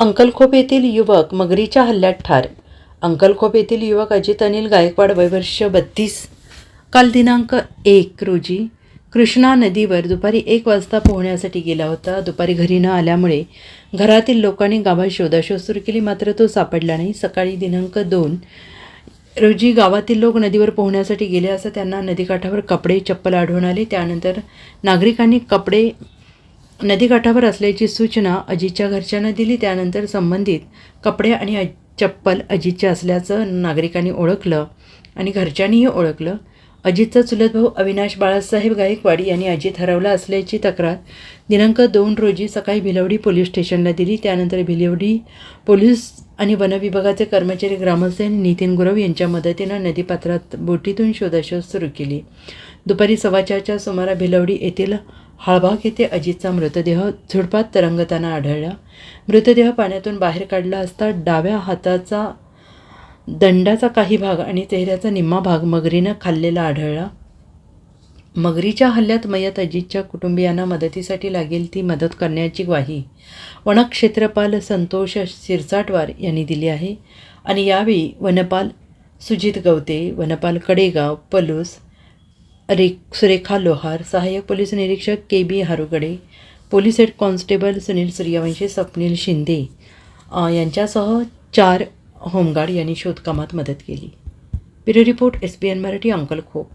अंकलखोप येथील युवक मगरीच्या हल्ल्यात ठार. अंकलखोप येथील युवक अजित अनिल गायकवाड वयवर्ष बत्तीस. काल दिनांक एक रोजी कृष्णा नदीवर दुपारी एक वाजता पोहण्यासाठी गेला होता. दुपारी घरी न आल्यामुळे घरातील लोकांनी गावात शोधाशोध सुरू केली. मात्र तो सापडला नाही. सकाळी दिनांक दोन रोजी गावातील लोक नदीवर पोहण्यासाठी गेले असं त्यांना नदीकाठावर कपडे चप्पल आढळून आले. त्यानंतर नागरिकांनी कपडे नदीकाठावर असल्याची सूचना अजितच्या घरच्यांना दिली. त्यानंतर संबंधित कपडे आणि अज चप्पल अजितच्या असल्याचं नागरिकांनी ओळखलं आणि घरच्यांनीही ओळखलं. अजितचा चुलत भाऊ अविनाश बाळासाहेब गायकवाड यांनी अजित हरवला असल्याची तक्रार दिनांक दोन रोजी सकाळी भिलवडी पोलीस स्टेशनला दिली. त्यानंतर भिलवडी पोलीस आणि वनविभागाचे कर्मचारी ग्रामस्थ आणि नितीन गुरव यांच्या मदतीनं नदीपात्रात बोटीतून शोधाशोध सुरू केली. दुपारी सव्वा चारच्या सुमारा भिलवडी येथील हाळबाग येथे अजितचा मृतदेह झुडपात तरंगताना आढळला. मृतदेह पाण्यातून बाहेर काढला असता डाव्या हाताचा दंडाचा काही भाग आणि चेहऱ्याचा निम्मा भाग मगरीनं खाल्लेला आढळला. मगरीच्या हल्ल्यात मयत अजितच्या कुटुंबियांना मदतीसाठी लागेल ती मदत करण्याची ग्वाही वनक्षेत्रपाल संतोष सिरसाटवार यांनी दिली आहे. आणि यावेळी वनपाल सुजित गवते वनपाल कडेगाव पलूस रे सुरेखा लोहार सहाय्यक पोलीस निरीक्षक K B Harugade police head constable Sunil Suryavanshi Swapnil Shinde यांच्यासह चार होमगार्ड यांनी शोधकामात मदत केली. Bureau report S B N Marathi uncle खोप.